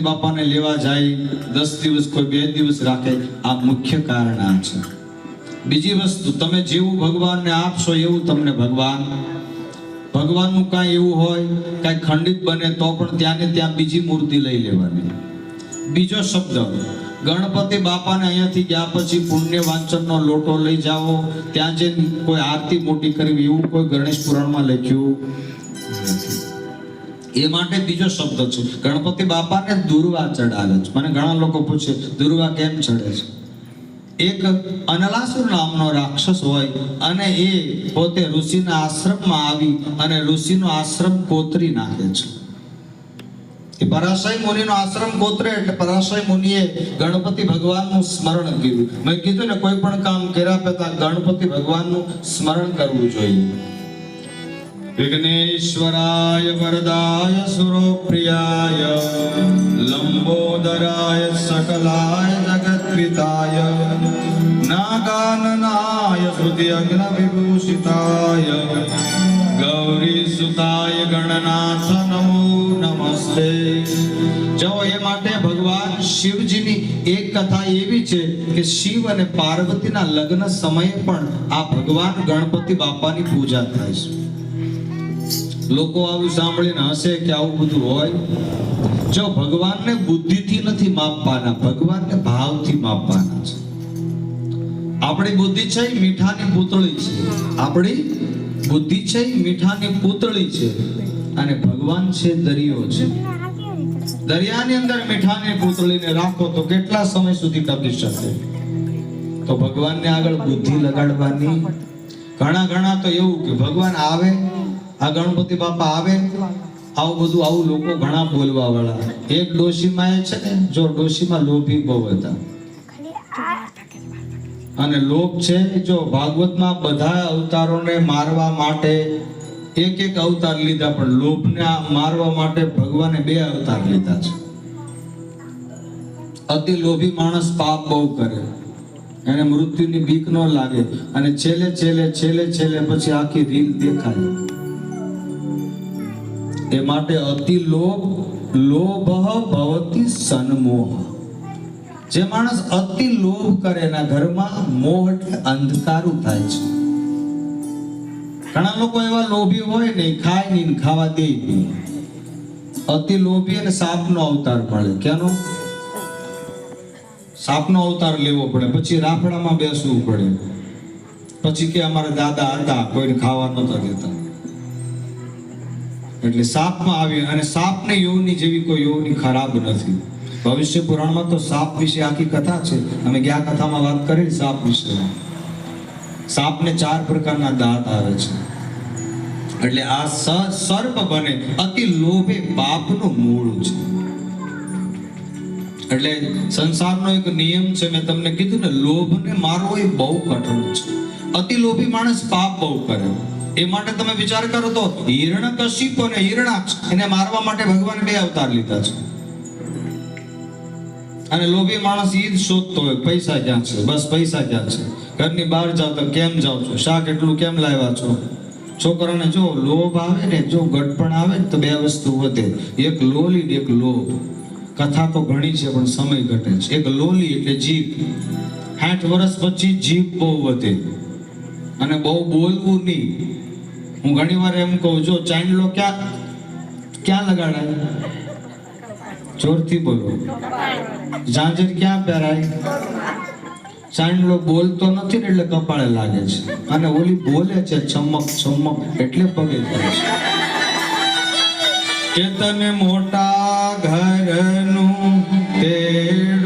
બાપાને લેવા જાય, દસ દિવસ કોઈ બે દિવસ રાખે, આ મુખ્ય કારણ આ છે. બીજી વસ્તુ, તમે જેવું ભગવાનને આપશો એવું તમને ભગવાન. ભગવાનનું કાંઈ એવું હોય, કાંઈ ખંડિત બને તો પણ ત્યાં ને ત્યાં બીજી મૂર્તિ લઈ લેવાની. બીજો શબ્દ, ગણપતિ બાપાને અહીંયાથી ગયા પછી પુણ્ય વાંચનનો લોટો લઈ જાઓ, ત્યાં જે કોઈ આરતી મોટી કરવી, એવું કોઈ ગણેશ પુરાણમાં લખ્યું એ માટે બીજો શબ્દ છે. ગણપતિ બાપાને દુર્વા ચડાવે છે. મને ઘણા લોકો પૂછે, દુર્વા કેમ ચડે છે? એક અનલાસુર નામનો રાક્ષસ હોય અને એ પોતે ઋષિના આશ્રમમાં આવી અને ઋષિનો આશ્રમ કોતરી નાખે છે. એ પરાશય મુનિનો આશ્રમ કોતરે એટલે પરાશય મુનિએ ગણપતિ ભગવાનનું સ્મરણ કર્યું. મેં કીધું ને કોઈ પણ કામ કર્યા પહેલા ગણપતિ ભગવાનનું સ્મરણ કરવું જોઈએ. વિઘ્નેશ્વરાય વરદાય સુરોપ્રિયાય લંબોદરાય સકલાય જગત્પિતાય નાગાનનાય શ્રુતિયગ્ન વિભૂષિતાય ગૌરી સુતાય ગણનાથ નમો નમસ્તે જો એ માટે ભગવાન શિવજીની એક કથા એવી છે કે શિવ અને પાર્વતીના લગ્ન સમયે પણ આ ભગવાન ગણપતિ બાપાની પૂજા થાય છે લોકો આવું સાંભળીને હશે કે આવું બધું હોય. જો ભગવાનને બુદ્ધિથી નથી માપવાના, ભગવાનને ભાવથી માપવાના છે. આપણી બુદ્ધિ છે મીઠાની પૂતળી છે. આપણી બુદ્ધિ છે મીઠાની પૂતળી છે. અને ભગવાન છે દરિયો છે. દરિયાની અંદર મીઠાની પૂતળીને રાખો તો કેટલા સમય સુધી ટકી શકે? તો ભગવાનને આગળ બુદ્ધિ લગાડવાની. ઘણા ઘણા તો એવું કે ભગવાન આવે આ ગણપતિ બાપા આવે? આવું બધું આવું લોકો ઘણા બોલવા વાળા એક ડોશીમાં એ છે ને, જો ડોશીમાં લોભી બહુ હતા. અને લોભ છે જો ભાગવતમાં બધા અવતારોને મારવા માટે એક એક અવતાર લીધા, પણ લોભને મારવા માટે ભગવાને બે અવતાર લીધા છે. અતિ લોભી માણસ પાપ બહુ કરે. એને મૃત્યુની બીક ન લાગે. અને છેલ્લે છેલ્લે છેલ્લે છેલ્લે પછી આખી રીલ દેખાય. એ માટે અતિ લોભ લોભ ભવતી સન્મોહ. જે માણસ અતિ લોભ કરે એના ઘરમાં, મોહ એટલે અંધકારું થાય છે. ઘણા લોકો એવા લોભી હોય ને, ખાય નહીં ખાવા દે નહીં. અતિ લોભી અને સાપનો અવતાર મળે. કેનો સાપનો અવતાર લેવો પડે. પછી રાફડામાં બેસવું પડે. પછી કે અમારા દાદા હતા, કોઈને ખાવા નતા દેતા. એટલે સાપમાં આવી અને સાપને યોની જેવી કોઈ યોની ખરાબ નથી. ભવિષ્ય પુરાણમાં તો સાપ વિશે આખી કથા છે. અમે ગયા કથામાં વાત કરી? સાપ વિશે સાપને ચાર પ્રકારના દાંત આવે છે. એટલે આ સર્પ બને અતિ લોભે પાપનું મૂળ છે. એટલે સંસારનો એક નિયમ છે, મેં તમને કીધું ને, લોભને મારવો એ બહુ કઠણ છે. અતિ લોભી માણસ પાપ બહુ કરે. એ માટે તમે વિચાર કરો તો હિરણ્યકશિપ અને હિરણાક્ષ એને મારવા માટે ભગવાન બે અવતાર લીધા છે. અને લોભી માણસ ઈ જ શોધતો હોય પૈસા ક્યાં છે? બસ પૈસા ક્યાં છે? ઘરની બહાર જાવ તો કેમ જાવ છો? શાક એટલું કેમ લાવ્યા છો? છોકરાને જો લોભ આવે ને, જો ગટપણ આવે ને, તો બે વસ્તુ વધે. એક લોલી એક લોભ. કથા તો ઘણી છે, પણ સમય ઘટે છે. એક લોલી એટલે જીભ. સાઠ વર્ષ પછી જીભ બહુ વધે. અને બહુ બોલવું નહીં. હું ઘણી વાર એમ કહું જો ચાંદલો ક્યાં ક્યાં લગાડાય? જોરથી બોલો. ઝાંઝર ક્યાં પહેરાય? ચાંદલો બોલતો નથી ને એટલે કપાળે લાગે છે. અને ઓલી બોલે છે, ચમક ચમક, એટલે પગે થાય છે. કે તને મોટા ઘરનું તેડું